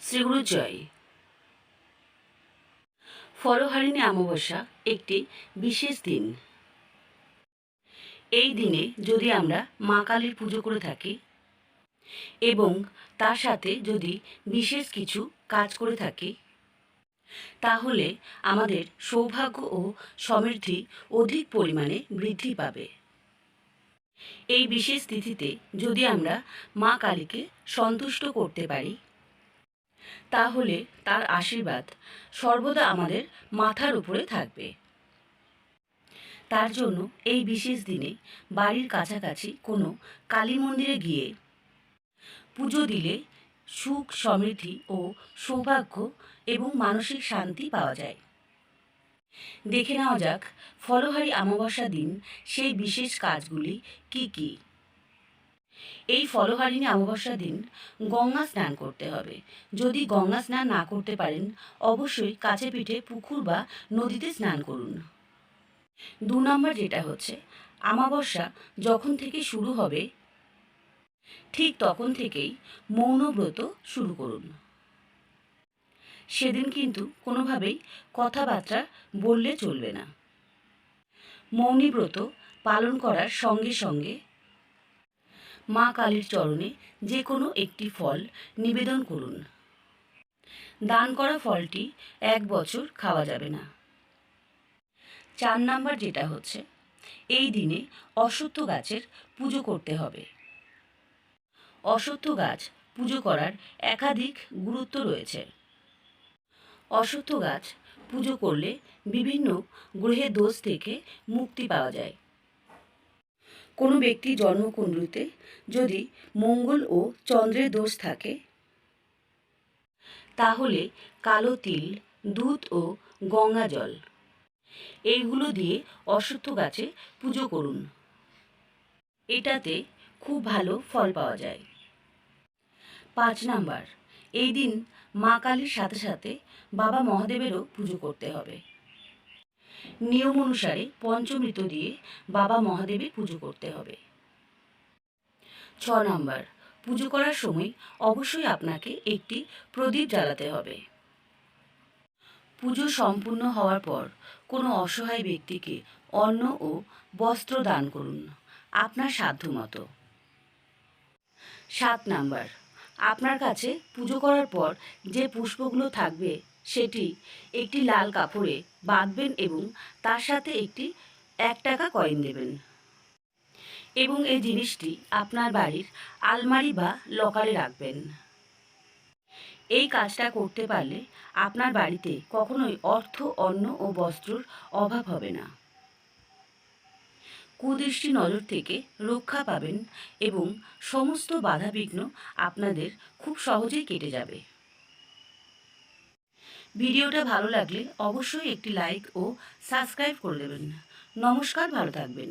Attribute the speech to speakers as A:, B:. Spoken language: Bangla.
A: শ্রীগুরু জয় ফলহারিণী অমাবস্যা একটি বিশেষ দিন। এই দিনে যদি আমরা মা কালীর পুজো করে থাকি এবং তার সাথে যদি বিশেষ কিছু কাজ করে থাকি, তাহলে আমাদের সৌভাগ্য ও সমৃদ্ধি অধিক পরিমাণে বৃদ্ধি পাবে। এই বিশেষ তিথিতে যদি আমরা মা কালীকে সন্তুষ্ট করতে পারি তাহলে তার আশীর্বাদ সর্বদা আমাদের মাথার উপরে থাকবে। তার জন্য এই বিশেষ দিনে বাড়ির কাছাকাছি কোনো কালী মন্দিরে গিয়ে পুজো দিলে সুখ, সমৃদ্ধি ও সৌভাগ্য এবং মানসিক শান্তি পাওয়া যায়। দেখে নেওয়া যাক, ফলহারি অমাবস্যা দিন সেই বিশেষ কাজগুলি কি কি? এই ফলহারিণী অমাবস্যা দিন গঙ্গা স্নান করতে হবে। যদি গঙ্গা স্নান না করতে পারেন, অবশ্যই কাছে পিঠে পুকুর বা নদীতে স্নান করুন। দু নম্বর যেটা হচ্ছে, অমাবস্যা যখন থেকে শুরু হবে, ঠিক তখন থেকেই মৌনব্রত শুরু করুন। সেদিন কিন্তু কোনোভাবেই কথাবার্তা বললে চলবে না। মৌনী ব্রত পালন করার সঙ্গে সঙ্গে মা কালীর চরণে যে কোনো একটি ফল নিবেদন করুন। দান করা ফলটি এক বছর খাওয়া যাবে না। চার নাম্বার যেটা হচ্ছে, এই দিনে অশ্বত্থ গাছের পুজো করতে হবে। অশ্বত্থ গাছ পুজো করার একাধিক গুরুত্ব রয়েছে। অশ্বত্থ গাছ পুজো করলে বিভিন্ন গ্রহের দোষ থেকে মুক্তি পাওয়া যায়। কোনো ব্যক্তি জন্মকুণ্ডলিতে যদি মঙ্গল ও চন্দ্রের দোষ থাকে, তাহলে কালো তিল, দুধ ও গঙ্গা জল, এইগুলো দিয়ে অশ্বত্থ গাছে পুজো করুন। এটাতে খুব ভালো ফল পাওয়া যায়। পাঁচ নাম্বার, এই দিন মা কালীর সাথে সাথে বাবা মহাদেবেরও পুজো করতে হবে। নিয়ম অনুসারে পঞ্চমৃত দিয়ে বাবা মহাদেবের পুজো করতে হবে। ছ নম্বর, পুজো করার সময় অবশ্যই আপনাকে একটি প্রদীপ জ্বালাতে হবে। পুজো সম্পূর্ণ হওয়ার পর কোনো অসহায় ব্যক্তিকে অন্ন ও বস্ত্র দান করুন, আপনার সাধ্যমতো। সাত নাম্বার, আপনার কাছে পুজো করার পর যে পুষ্পগুলো থাকবে সেটি একটি লাল কাপড়ে বাঁধবেন এবং তার সাথে একটি এক টাকা কয়েন দেবেন। এবং এই জিনিসটি আপনার বাড়ির আলমারি বা লকারে রাখবেন। এই কাজটা করতে পারলে আপনার বাড়িতে কখনোই অর্থ, অন্ন ও বস্ত্রর অভাব হবে না। কুদৃষ্টি নজর থেকে রক্ষা পাবেন এবং সমস্ত বাধাবিঘ্ন আপনাদের খুব সহজেই কেটে যাবে। ভিডিওটা ভালো লাগলে অবশ্যই একটি লাইক ও সাবস্ক্রাইব করে দেবেন। নমস্কার ভালো থাকবেন।